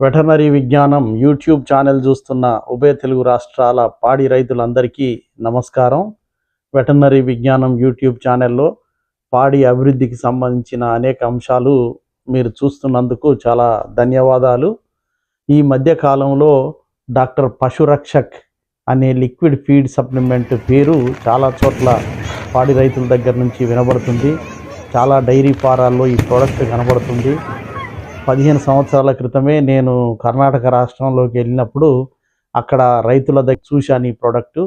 Veterinary విజ్ఞానం YouTube channel చూస్తున్న ఉభయ తెలుగు రాష్ట్రాల పాడి రైతులందరికీ నమస్కారం. వెటర్నరీ విజ్ఞానం యూట్యూబ్ ఛానల్లో పాడి అభివృద్ధికి సంబంధించిన అనేక అంశాలు మీరు చూస్తున్నందుకు చాలా ధన్యవాదాలు. ఈ మధ్య కాలంలో డాక్టర్ పశురక్షక్ అనే లిక్విడ్ ఫీడ్ సప్లిమెంట్ పేరు చాలా చోట్ల పాడి రైతుల దగ్గర నుంచి వినబడుతుంది. చాలా డైరీ ఫారాల్లో ఈ ప్రోడక్ట్ కనబడుతుంది. పదిహేను సంవత్సరాల క్రితమే నేను కర్ణాటక రాష్ట్రంలోకి వెళ్ళినప్పుడు అక్కడ రైతుల దగ్గర చూశాను ఈ ప్రోడక్ట్.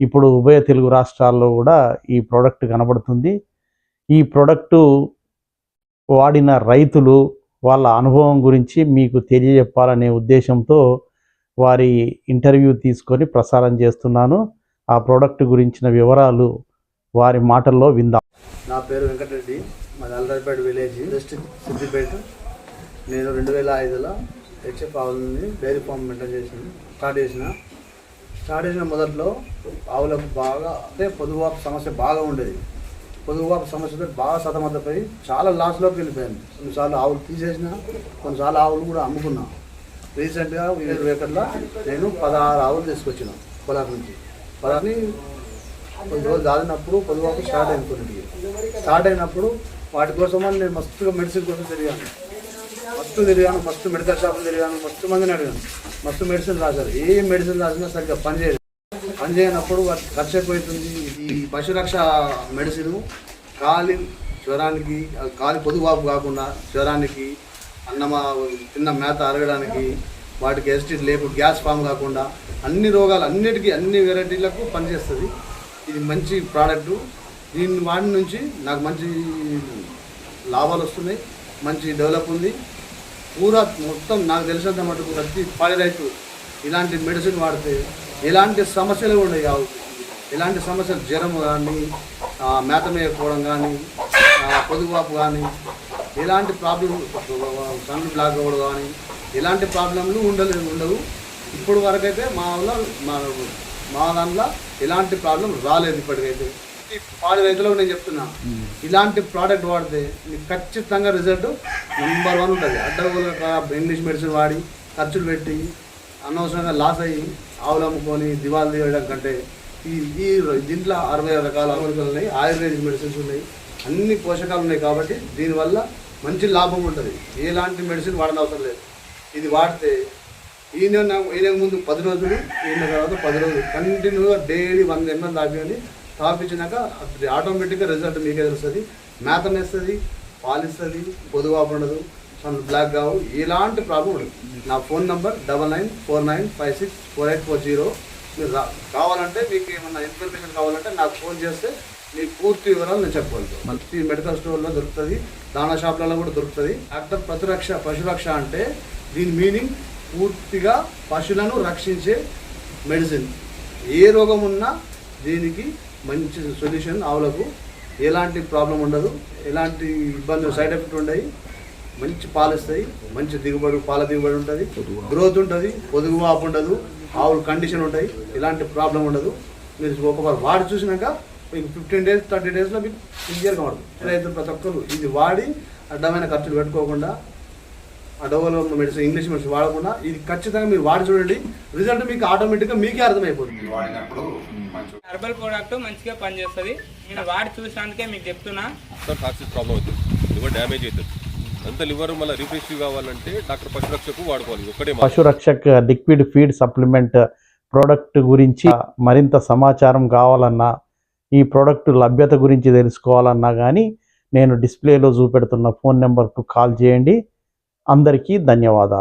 ఇప్పుడు ఉభయ తెలుగు రాష్ట్రాల్లో కూడా ఈ ప్రోడక్ట్ కనబడుతుంది. ఈ ప్రోడక్టు వాడిన రైతులు వాళ్ళ అనుభవం గురించి మీకు తెలియజెప్పాలనే ఉద్దేశంతో వారి ఇంటర్వ్యూ తీసుకొని ప్రసారం చేస్తున్నాను. ఆ ప్రోడక్ట్ గురించిన వివరాలు వారి మాటల్లో విందాం. నా పేరు వెంకటరెడ్డి. మాది అల్రాయిపేట విలేజ్ డిస్ట్రిక్ట్ సిద్దిపేట. నేను రెండు వేల ఐదులో హెచ్ఎఫ్ ఆవులని డైరీ ఫామ్ మెయింటైన్ చేసిన స్టార్ట్ చేసిన. స్టార్ట్ చేసిన మొదట్లో ఆవులకు బాగా అంటే పొదువాపు సమస్య బాగా ఉండేది. పొదువాపు సమస్యతో బాగా సతమతపోయి చాలా లాస్లోకి వెళ్ళిపోయాను. కొన్నిసార్లు ఆవులు తీసేసిన కొన్నిసార్లు ఆవులు కూడా అమ్ముకున్నా. రీసెంట్గా ఏడు ఎకర్లో నేను పదహారు ఆవులు తీసుకొచ్చిన పొలాల నుంచి. పొలాన్ని కొన్ని రోజులు దాదినప్పుడు పొదువాకు స్టార్ట్ అయింది స్టార్ట్ అయినప్పుడు వాటి కోసం నేను మస్తుగా మెడిసిన్ కోసం తిరిగాను. మస్తు తిరిగాను మస్తు మెడికల్ షాపులు తిరిగాను మస్తు మందిని అడిగాను. మస్తు మెడిసిన్ రాశారు. ఏ మెడిసిన్ రాసినా సరిగ్గా పని చేయదు పని చేయనప్పుడు వాటి ఖర్చు ఎక్కువైతుంది ఈ పశురక్ష మెడిసిన్. కాలి జ్వరానికి కాలి పొదువాపు కాకుండా జ్వరానికి అన్నమా తిన్న మేత అరగడానికి వాటికి ఎస్టిడ్ లేపు గ్యాస్ ఫామ్ కాకుండా అన్ని రోగాలు అన్నిటికీ అన్ని వెరైటీలకు పనిచేస్తుంది. ఇది మంచి ప్రోడక్టు దీన్ని వాడి నుంచి నాకు మంచి లాభాలు వస్తున్నాయి మంచి డెవలప్ ఉంది. పూరా మొత్తం నాకు తెలిసినంత మటుకు ప్రతి పాడి రైతు ఇలాంటి మెడిసిన్ వాడితే ఎలాంటి సమస్యలు కూడా కావు ఎలాంటి సమస్యలు జ్వరం కానీ మేత మేయకపోవడం కానీ పొదుగువాపు కానీ ఎలాంటి ప్రాబ్లం సన్ బ్లాక్ అవ్వడం కానీ ఎలాంటి ప్రాబ్లంలు ఉండలేదు ఉండవు. ఇప్పుడు వరకైతే మా వల్ల మా మా దాంట్లో ఎలాంటి ప్రాబ్లం రాలేదు ఇప్పటికైతే. పాడి రైతులకు నేను చెప్తున్నా ఇలాంటి ప్రోడక్ట్ వాడితే మీకు ఖచ్చితంగా రిజల్ట్ నెంబర్ వన్ ఉంటుంది. అడ్డగోలు ఇంగ్లీష్ మెడిసిన్ వాడి ఖర్చులు పెట్టి అనవసరంగా లాస్ అయ్యి ఆవులు అమ్ముకొని దివాలు తీయడం కంటే ఈ ఈ దీంట్లో అరవై రకాల అమరికలు ఉన్నాయి ఆయుర్వేదిక్ మెడిసిన్స్ ఉన్నాయి అన్ని పోషకాలు ఉన్నాయి కాబట్టి దీనివల్ల మంచి లాభం ఉంటుంది. ఎలాంటి మెడిసిన్ వాడనవసరం లేదు. ఇది వాడితే ఈయన నాకు- ఈయనకు ముందు పది రోజులు ఈయన తర్వాత పది రోజులు. కంటిన్యూగా డైలీ వంద ఎంఎల్ తాపి తాపించినాక అది ఆటోమేటిక్గా రిజల్ట్ మీకే తెలుస్తుంది. మేతం వేస్తుంది పాలిస్తుంది పొదువాపు ఉండదు సన్ బ్లాక్ కావు. ఇలాంటి ప్రాబ్లం ఉండదు. నా phone number double nine four nine five six four eight four zero మీరు రా- కావాలంటే మీకు ఏమన్నా ఇన్ఫర్మేషన్ కావాలంటే నాకు ఫోన్ చేస్తే మీకు పూర్తి వివరాలు నేను చెప్పగలుగుతాను మంచి మెడికల్ స్టోర్లో దొరుకుతుంది దానా షాప్లలో కూడా దొరుకుతుంది. డాక్టర్ ప్రతిరక్ష పశురక్ష అంటే దీని మీనింగ్ పూర్తిగా పశువులను రక్షించే మెడిసిన్ ఏ రోగం ఉన్నా దీనికి మంచి సొల్యూషన్ ఆవులకు. ఎలాంటి ప్రాబ్లం ఉండదు. ఎలాంటి ఇబ్బందులు సైడ్ ఎఫెక్ట్ ఉండవు మంచి పాలు ఇస్తాయి. మంచి దిగుబడి పాల దిగుబడి ఉంటుంది. గ్రోత్ ఉంటుంది. పొదుగు వాపు ఉండదు. ఆవులు కండిషన్ ఉంటాయి. ఎలాంటి ప్రాబ్లం ఉండదు. మీరు ఒక వాడి చూసినాక మీకు ఫిఫ్టీన్ డేస్ థర్టీ డేస్లో మీకు క్లియర్గా పడుతుంది. రైతులు ప్రతి ఒక్కరు ఇది వాడి అడ్డమైన ఖర్చులు పెట్టుకోకుండా డోవల్ మెడిసిన్ ఇంగ్లీష్ మెడిసిన్ వాడకుండా ఇది ఖచ్చితంగా మీరు వాడి చూడండి. రిజల్ట్ మీకు ఆటోమేటిక్గా మీకే అర్థమైపోతుంది. హెర్బల్ ప్రోడక్ట్ మంచిగా పనిచేస్తుంది. నేను వాడి చూసినందుకే మీకు చెప్తున్నా. టాక్సిక్ ప్రాబ్లం అవుతుంది. లివర్ డ్యామేజ్ అవుతుంది. అంత లివర్ మళ్ళీ రిఫ్రెష్ కావాలంటే డాక్టర్ పశురక్షకు వాడుకోవాలి. Pashurakshak liquid feed supplement product గురించి మరింత సమాచారం కావాలన్నా ఈ ప్రోడక్ట్ లభ్యత గురించి తెలుసుకోవాలన్నా కానీ నేను డిస్ప్లేలో చూపెడుతున్న ఫోన్ నెంబర్కు కాల్ చేయండి. అందరికీ ధన్యవాదాలు.